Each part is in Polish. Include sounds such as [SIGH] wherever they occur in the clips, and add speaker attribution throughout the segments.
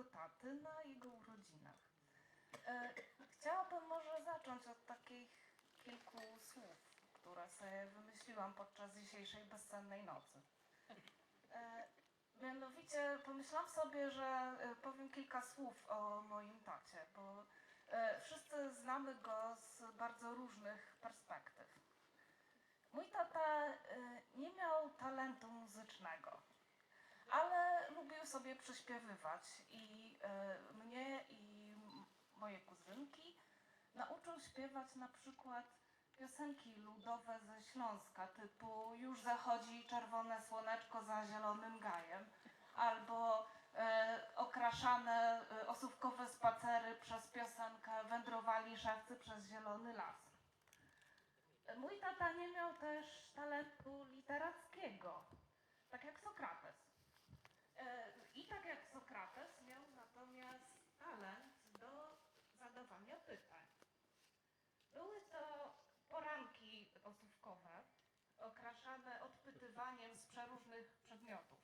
Speaker 1: mojego taty na jego urodzinach. E, Chciałabym może zacząć od takich kilku słów, które sobie wymyśliłam podczas dzisiejszej bezsennej nocy. E, Mianowicie pomyślałam sobie, że e, powiem kilka słów o moim tacie, bo wszyscy znamy go z bardzo różnych perspektyw. Mój tata nie miał talentu muzycznego, sobie przyśpiewywać i e, mnie i moje kuzynki nauczył śpiewać na przykład piosenki ludowe ze Śląska typu Już zachodzi czerwone słoneczko za zielonym gajem albo e, okraszane e, osówkowe spacery przez piosenkę Wędrowali szewcy przez zielony las. Mój tata nie miał też talentu literackiego, tak jak Sokrates. E, I tak jak Sokrates miał natomiast talent do zadawania pytań. Były to poranki osówkowe, odpytywaniem z przeróżnych przedmiotów.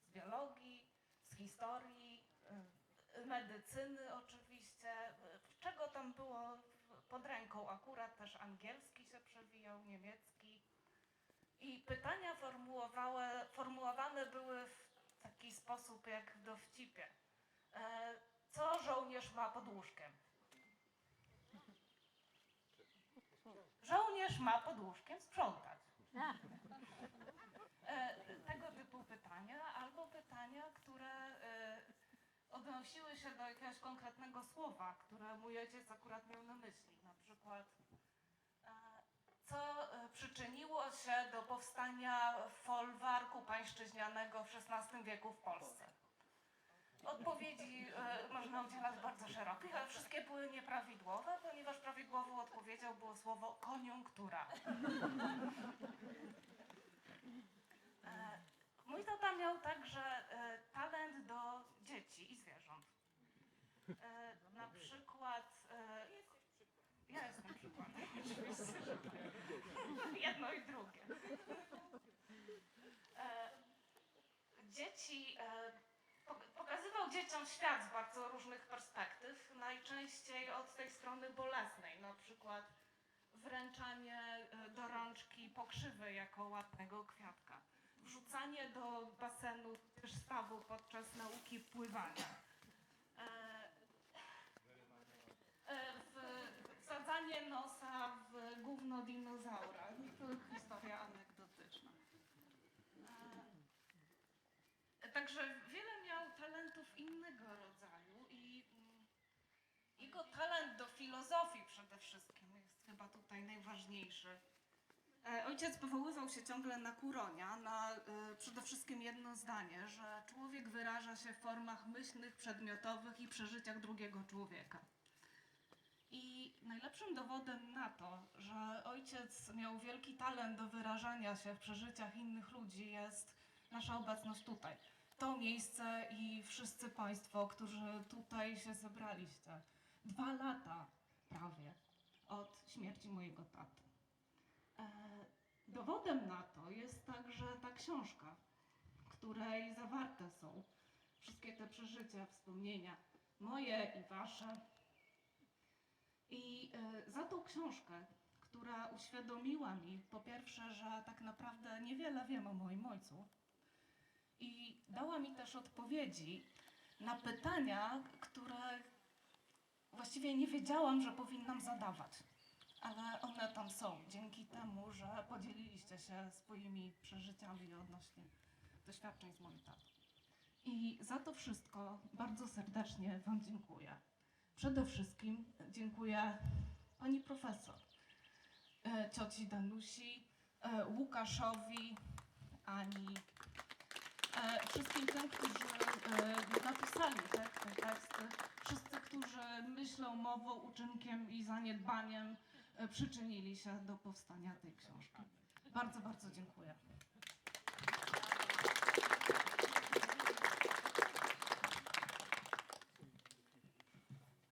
Speaker 1: Z biologii, z historii, y, medycyny oczywiście, czego tam było pod ręką. Akurat też angielski się przewijał, niemiecki. I pytania formułowane, formułowane były w taki sposób jak w dowcipie. E, co żołnierz ma pod łóżkiem? Żołnierz ma pod łóżkiem sprzątać. E, tego typu pytania, albo pytania, które e, odnosiły się do jakiegoś konkretnego słowa, które mój ojciec akurat miał na myśli. Na przykład, e, co e, przyczyniło się do powstania folwarku pańszczyźnianego w XVI wieku w Polsce? Odpowiedzi e, można udzielać bardzo szerokich, ale wszystkie były nieprawidłowe, ponieważ prawidłową odpowiedzią było słowo koniunktura. Mój tata miał także talent do dzieci i zwierząt. E, na przykład. E, ja jestem przykładem, oczywiście. [LAUGHS] Jedno i drugie. E, dzieci. E, pok- pokazywał dzieciom świat z bardzo różnych perspektyw, najczęściej od tej strony bolesnej, na przykład wręczanie e, do rączki pokrzywy jako ładnego kwiatka, wrzucanie do basenu też stawu podczas nauki pływania, gówno dinozaura. To historia anegdotyczna. E, Także wiele miał talentów innego rodzaju i mm, jego talent do filozofii przede wszystkim jest chyba tutaj najważniejszy. E, Ojciec powoływał się ciągle na Kuronia, na e, przede wszystkim jedno zdanie, że człowiek wyraża się w formach myślnych, przedmiotowych i przeżyciach drugiego człowieka. Najlepszym dowodem na to, że ojciec miał wielki talent do wyrażania się w przeżyciach innych ludzi jest nasza obecność tutaj. To miejsce i wszyscy Państwo, którzy tutaj się zebraliście. Dwa lata prawie od śmierci mojego taty. E, Dowodem na to jest także ta książka, w której zawarte są wszystkie te przeżycia, wspomnienia, moje i wasze. I e, za tą książkę, która uświadomiła mi po pierwsze, że tak naprawdę niewiele wiem o moim ojcu, i dała mi też odpowiedzi na pytania, które właściwie nie wiedziałam, że powinnam zadawać. Ale one tam są, dzięki temu, że podzieliliście się swoimi przeżyciami odnośnie doświadczeń z moim tatą. I za to wszystko bardzo serdecznie Wam dziękuję. Przede wszystkim dziękuję pani profesor, e, cioci Danusi, e, Łukaszowi, Ani, e, wszystkim tym, którzy napisali te, te teksty, wszyscy, którzy myślą, mową, uczynkiem i zaniedbaniem przyczynili się do powstania tej książki. Bardzo, bardzo dziękuję.